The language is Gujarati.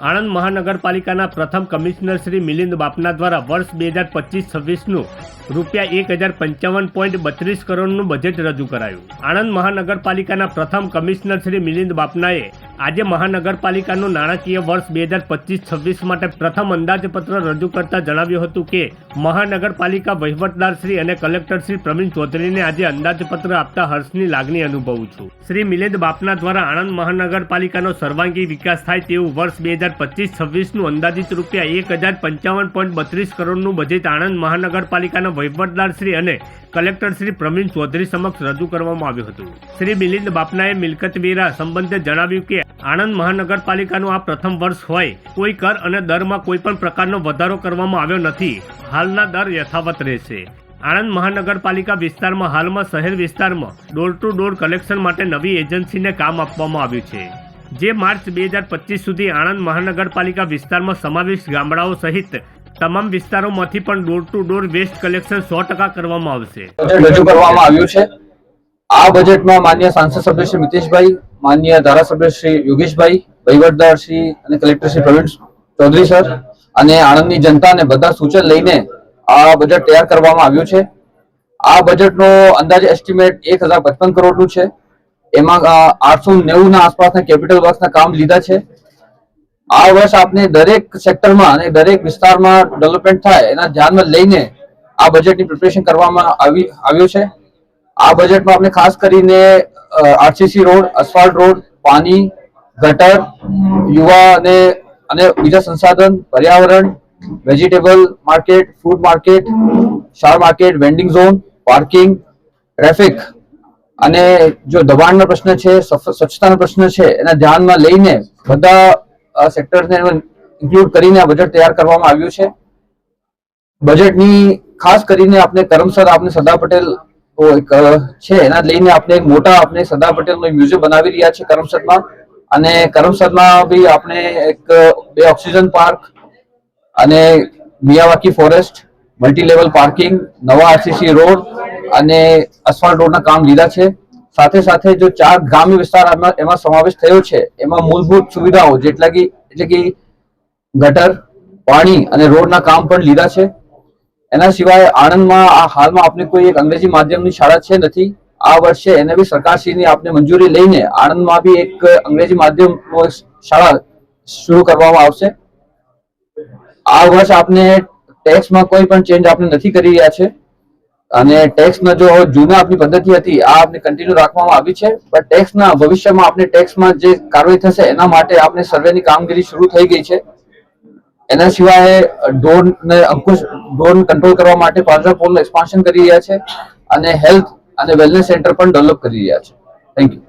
આણંદ મહાનગરપાલિકાના પ્રથમ કમિશનર શ્રી મિલિંદ બાપના દ્વારા વર્ષ બે હજાર પચીસ છવ્વીસનું રૂપિયા એક હજાર પંચાવન પોઈન્ટ બત્રીસ કરોડનું બજેટ રજૂ કરાયું. આણંદ મહાનગરપાલિકાના પ્રથમ કમિશનર શ્રી મિલિંદ બાપનાએ આજે મહાનગરપાલિકાનું નાણાકીય વર્ષ બે હજાર પચીસ છવ્વીસ માટે પ્રથમ અંદાજપત્ર રજૂ કરતા જણાવ્યું હતું કે મહાનગરપાલિકા વહીવટદાર શ્રી અને કલેક્ટર શ્રી પ્રવીણ ચૌધરીને આજે અંદાજપત્ર આપતા હર્ષની લાગણી અનુભવું છું. શ્રી મિલિંદ બાપના દ્વારા આણંદ મહાનગરપાલિકાનો સર્વાંગી વિકાસ થાય તેવું વર્ષ બે હજાર પચીસ છવ્વીસનું અંદાજિત રૂપિયા એક હજાર પંચાવન પોઈન્ટ બત્રીસ કરોડનું બજેટ આણંદ મહાનગરપાલિકાના વહીવટદાર શ્રી અને કલેક્ટર શ્રી પ્રવીણ ચૌધરી સમક્ષ રજૂ કરવામાં આવ્યું હતું. શ્રી મિલિંદ બાપનાએ મિલકત વેરા સંબંધે જણાવ્યું કે આણંદ મહાનગરપાલિકાનું આ પ્રથમ વર્ષ હોય, કોઈ કર અને દરમાં કોઈ પણ પ્રકારનો વધારો કરવામાં આવ્યો નથી. હાલના દર યથાવત રહેશે. આણંદ મહાનગરપાલિકા વિસ્તારમાં હાલમાં શહેર વિસ્તારમાં ડોર ટુ ડોર કલેક્શન માટે નવી એજન્સીને કામ આપવામાં આવ્યું છે. જે માર્ચ બે હજાર પચીસ સુધી આણંદ મહાનગરપાલિકા વિસ્તારમાં સમાવિષ્ટ ગામડાઓ સહિત તમામ વિસ્તારોમાંથી પણ door to door waste collection સો ટકા કરવામાં આવશે. રજૂ કરવામાં આવ્યું છે. આ બજેટમાં માન્ય સાંસદ સભ્ય શ્રી મિતેશભાઈ, માન્ય ધારાસભ્ય શ્રી યોગેશભાઈ, વહીવટદાર શ્રી અને કલેક્ટર શ્રી પ્રવીણ ચૌધરી સર અને આણંદની જનતાને બધા સૂચન લઈને આ બજેટ તૈયાર કરવામાં આવ્યું છે. આ બજેટનો અંદાજે એસ્ટિમેટ એક હજાર પચપન કરોડનું છે. એમાં આઠસો નેવું ના આસપાસના કેપિટલ વર્ક્સના કામ લીધા છે. આ વર્ષ આપને દરેક સેક્ટરમાં અને દરેક વિસ્તારમાં ડેવલપમેન્ટ થાય એના ધ્યાનમાં લઈને આ બજેટની પ્રિપેરેશન કરવામાં આવી, આવ્યું છે. આ બજેટમાં આપણે ખાસ કરીને આરસીસી રોડ અસફાલ્ટ રોડ, પાણી, ગટર, યુવા અને અને બીજા સંસાધન, પર્યાવરણ વેજીટેબલ માર્કેટ ફૂડ માર્કેટ શાર market vending zone parking traffic અને જો દબાણનો પ્રશ્ન છે સ્વચ્છતાનો પ્રશ્ન છે, એના ધ્યાનમાં લઈને બધા સેક્ટર્સને ઇન્ક્લુડ કરીને આ બજેટ તૈયાર કરવામાં આવ્યું છે. બજેટની ખાસ કરીને આપણે કરમસદ આપણે સરદાર પટેલ ઓ એક છે. એના લઈને આપણે એક મોટા આપણે સરદાર પટેલનો મ્યુઝિયમ બનાવી રહ્યા છે કરમસદમાં. અને કરમસદમાં બી આપણે એક બે ઓક્સિજન પાર્ક અને Miyawaki forest multi level parking, નવા આરસીસી રોડ અને અસફાલ્ટ રોડના કામ લીધા છે. સાથે સાથે જો ચાર ગ્રામ્ય વિસ્તાર એમાં સમાવેશ થયો છે, એમાં મૂળભૂત સુવિધાઓ જેટલા કે એટલે કે ગટર, પાણી અને રોડના કામ પણ લીધા છે. એના સિવાય આણંદમાં આ હાલમાં આપણે કોઈ એક અંગ્રેજી માધ્યમની શાળા છે નથી. આ વર્ષે એને બી સરકારશ્રીની આપણે મંજૂરી લઈને આણંદમાં બી એક અંગ્રેજી માધ્યમનો શાળા શરૂ કરવામાં આવશે. આ વર્ષ આપણે ટેક્સમાં કોઈ પણ ચેન્જ આપણે નથી કરી રહ્યા છે. અને ટેક્સના જો જૂના આપણી પદ્ધતિ હતી, આ આપણે કન્ટિન્યુ રાખવામાં આવી છે. પણ ટેક્સના ભવિષ્યમાં આપણે ટેક્સમાં જે કાર્યવાહી થશે, એના માટે આપણે સર્વેની કામગીરી શરૂ થઈ ગઈ છે. એના સિવાય ડ્રોન ને અંકુશ, ડ્રોન કંટ્રોલ કરવા માટે પાંજરા પોલનું એક્સપાન્શન કરી રહ્યા છે અને હેલ્થ અને વેલનેસ સેન્ટર પણ ડેવલપ કરી રહ્યા છે. Thank you